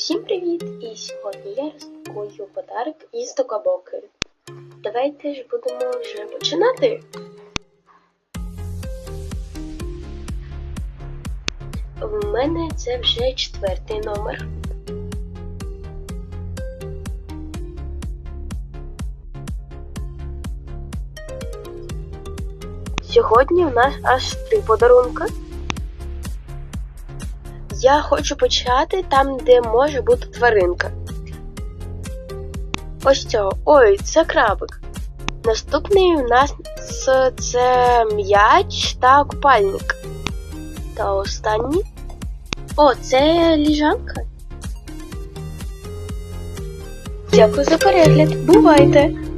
Всім привіт! І сьогодні я розпакую подарок із Токабоки. Давайте ж будемо вже починати. В мене це вже четвертий номер. Сьогодні у нас аж три подарунки. Я хочу почати там, де може бути тваринка. Ось цього. Ой, це крабик. Наступний у нас це м'яч та купальник. Та останній. О, це ліжанка. Дякую за перегляд. Бувайте!